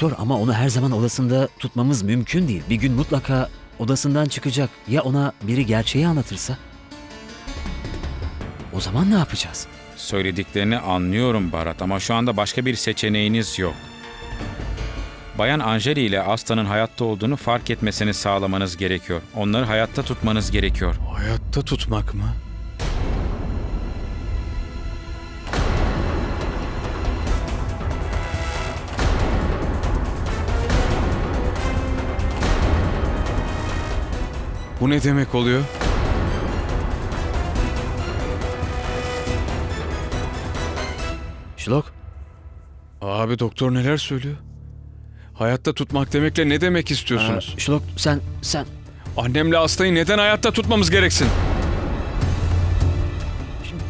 Doktor ama onu her zaman odasında tutmamız mümkün değil. Bir gün mutlaka odasından çıkacak. Ya ona biri gerçeği anlatırsa? O zaman ne yapacağız? Söylediklerini anlıyorum Barat ama şu anda başka bir seçeneğiniz yok. Bayan Anjeli ile Asta'nın hayatta olduğunu fark etmesini sağlamanız gerekiyor. Onları hayatta tutmanız gerekiyor. Hayatta tutmak mı? Bu ne demek oluyor? Şlok, Abi doktor neler söylüyor? Hayatta tutmak demekle ne demek istiyorsunuz? Aa, Şlok sen, sen... Annemle hastayı neden hayatta tutmamız gereksin?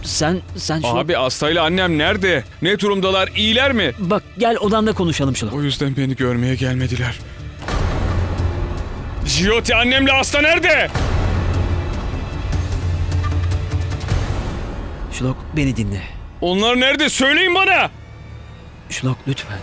Sen, sen Şlok... Abi hastayla annem nerede? Ne durumdalar? İyiler mi? Bak gel odamda konuşalım Şlok. O yüzden beni görmeye gelmediler. Jyoti annemle hasta nerede? Şlok beni dinle. Onlar nerede? Söyleyin bana. Şlok lütfen.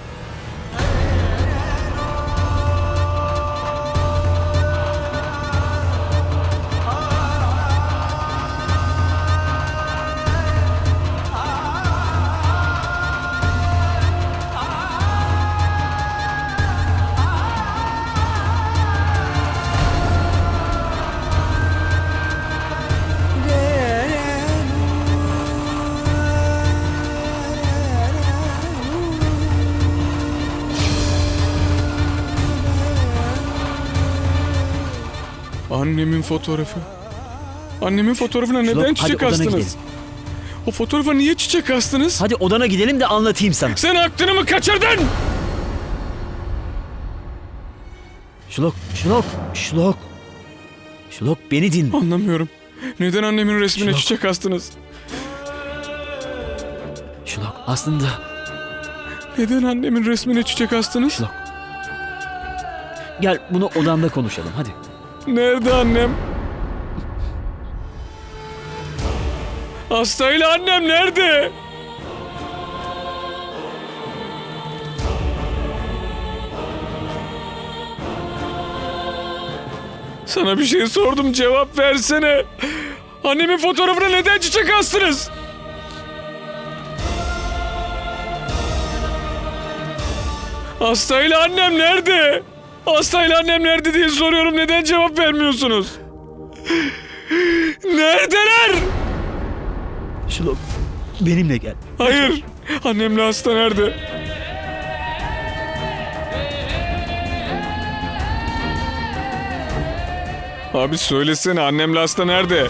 Annemin fotoğrafı. Annemin fotoğrafına neden Şlok, hadi çiçek odana astınız? gidelim. O fotoğrafa niye çiçek astınız? Hadi odana gidelim de anlatayım sana. Sen aklını mı kaçırdın? Şlok, Şlok, Şlok. Şlok beni dinle. Anlamıyorum. Neden annemin resmine Şlok. çiçek astınız? Şlok aslında... Neden annemin resmine çiçek astınız? Şlok. Gel bunu odamda konuşalım hadi. Nerede annem? Hastayla annem nerede? Sana bir şey sordum cevap versene. Annemin fotoğrafına neden çiçek astınız? Hastayla annem nerede? Hastayla annem nerede diye soruyorum neden cevap vermiyorsunuz? Neredeler? Şlok benimle gel. Hayır. Annemle hasta nerede? Abi söylesene annemle hasta nerede?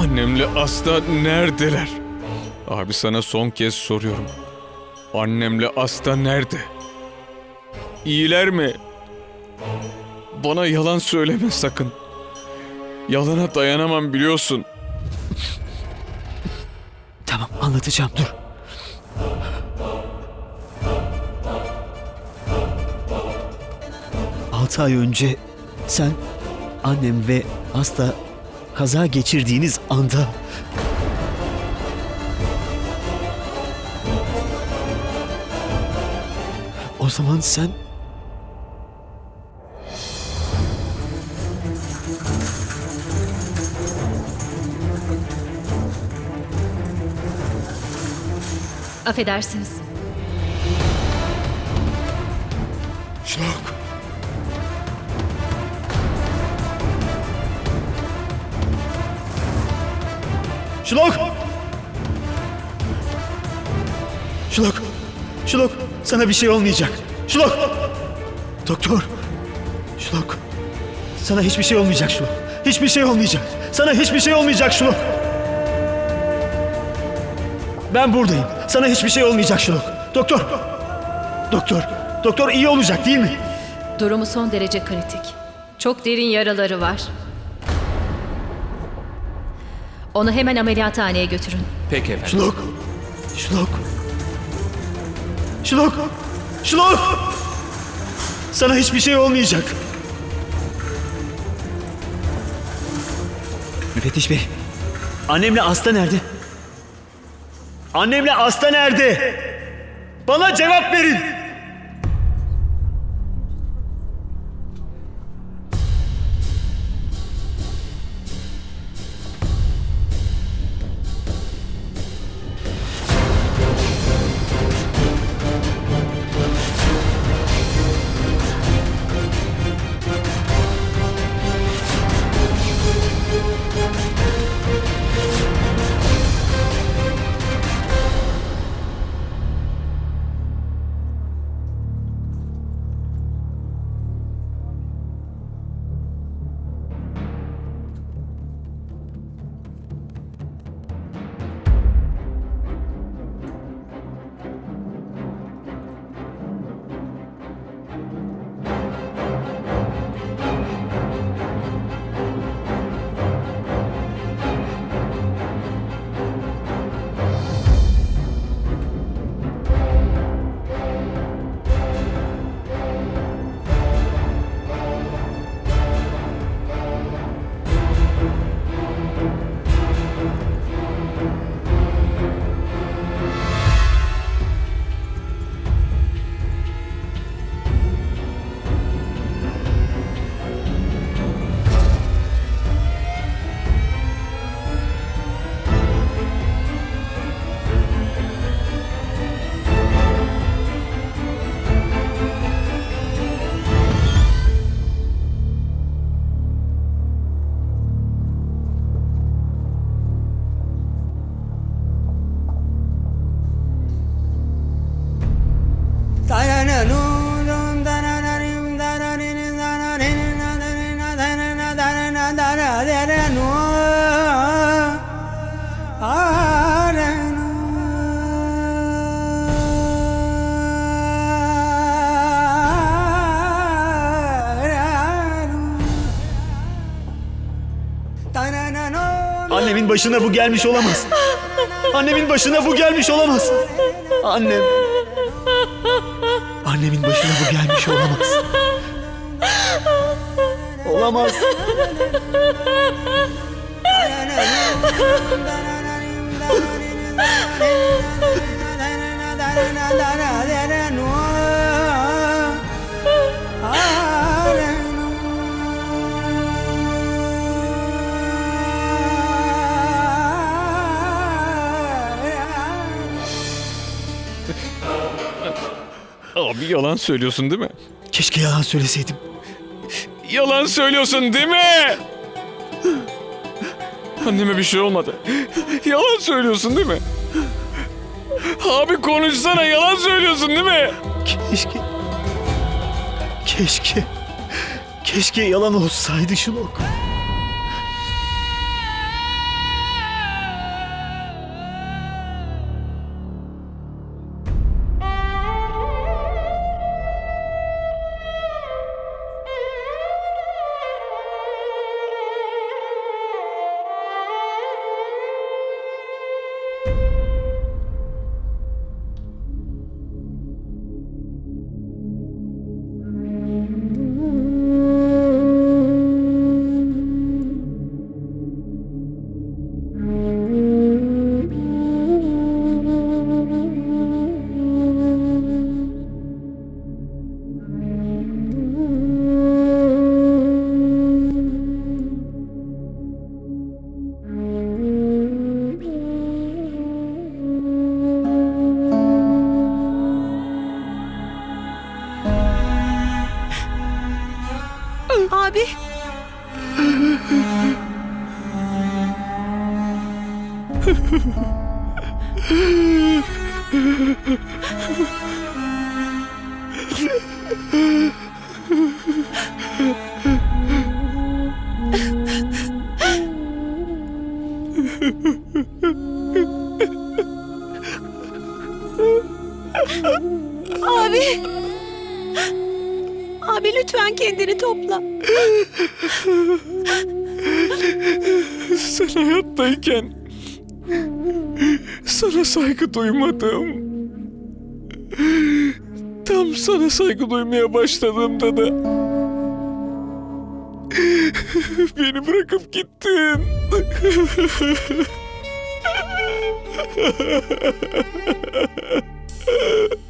Annemle hasta neredeler? Abi sana son kez soruyorum. Annemle Asta nerede? İyiler mi? Bana yalan söyleme sakın. Yalana dayanamam biliyorsun. Tamam anlatacağım dur. Altı ay önce sen, annem ve hasta kaza geçirdiğiniz anda... O zaman sen... Affedersiniz. Şlok! Şlok! Şlok! Sana bir şey olmayacak. Şlok! Doktor! Şlok! Sana hiçbir şey olmayacak Şlok. Hiçbir şey olmayacak. Sana hiçbir şey olmayacak Şlok. Ben buradayım. Sana hiçbir şey olmayacak Şlok. Doktor! Doktor! Doktor iyi olacak değil mi? Durumu son derece kritik. Çok derin yaraları var. Onu hemen ameliyathaneye götürün. Peki efendim. Şlok! Şlok! Şlok! Şlok! Sana hiçbir şey olmayacak. Müfettiş Bey, annemle Aslı nerede? Annemle Aslı nerede? Bana cevap verin! Başına bu gelmiş olamaz. Annemin başına bu gelmiş olamaz. Annem. Annemin başına bu gelmiş olamaz. Olamaz. Abi yalan söylüyorsun değil mi? Keşke yalan söyleseydim. Yalan söylüyorsun değil mi? Anneme bir şey olmadı. Yalan söylüyorsun değil mi? Abi konuşsana yalan söylüyorsun değil mi? Keşke... Keşke... Keşke yalan olsaydı Şulok. Abi. Abi. Abi lütfen kendini topla. Sen hayattayken sana saygı duymadım. Tam sana saygı duymaya başladığımda da beni bırakıp gittin.